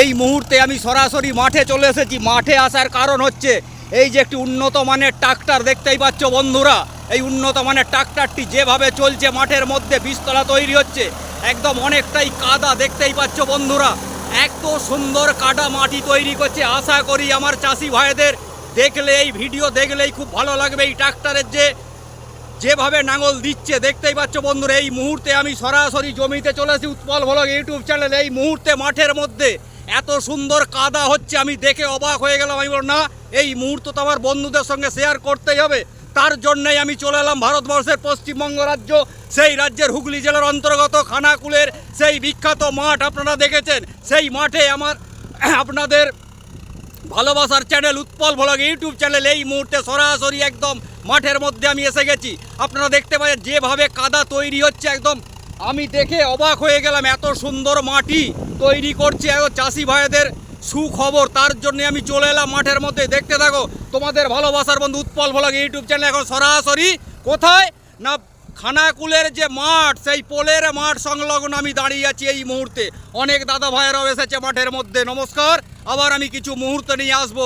এই মুহূর্তে আমি সরাসরি মাঠে চলে এসেছি। মাঠে আসার কারণ হচ্ছে এই যে একটি উন্নত মানের ট্রাক্টর দেখতেই পাচ্ছ বন্ধুরা। এই উন্নত মানের ট্রাক্টরটি যেভাবে চলছে, মাঠের মধ্যে বীজতলা তৈরি হচ্ছে, একদম অনেকটাই কাদা দেখতেই পাচ্ছ বন্ধুরা। এত সুন্দর কাদা মাটি তৈরি করছে, আশা করি আমার চাষি ভাইদের দেখলে, এই ভিডিও দেখলেই খুব ভালো লাগবে এই ট্রাক্টরের যে, যেভাবে নাঙল দিচ্ছে, দেখতেই পাচ্ছ বন্ধুরা। এই মুহূর্তে আমি সরাসরি জমিতে চলে এসেছি, উৎপল ভলক ইউটিউব চ্যানেল। এই মুহূর্তে মাঠের মধ্যে এত সুন্দর কাদা হচ্ছে, আমি দেখে অবাক হয়ে গেলাম। আমি বললাম, না, এই মুহূর্ত তো আমার বন্ধুদের সঙ্গে শেয়ার করতেই হবে। তার জন্যই আমি চলে এলাম ভারতবর্ষের পশ্চিমবঙ্গ রাজ্য, সেই রাজ্যের হুগলি জেলার অন্তর্গত খানাকুলের সেই বিখ্যাত মাঠ। আপনারা দেখেছেন, সেই মাঠে আমার আপনাদের ভালোবাসার channel Utpal vlog YouTube channel এই মুহূর্তে সরাসরি একদম মাঠের মধ্যে আমি এসে গেছি। আপনারা দেখতে পাচ্ছেন, যেভাবে কাদা তৈরি হচ্ছে একদম আমি দেখে অবাক হয়ে গেলাম, এত সুন্দর মাটি তৈরি করছে এত চাষি ভাইদের সুখবর। তার জন্য আমি চলে এলাম মাঠের মধ্যে। দেখতে থাকো, তোমাদের ভালোবাসার বন্ধু উৎপল ভ্লগ ইউটিউব চ্যানেল এখন সরাসরি। কোথায়? না, খানাকুলের যে মাঠ, সেই পোলের মাঠ সংলগ্ন আমি দাঁড়িয়ে আছি এই মুহূর্তে। অনেক দাদা ভাইয়েরাও এসেছে মাঠের মধ্যে। নমস্কার, আবার আমি কিছু মুহূর্ত নিয়ে আসব।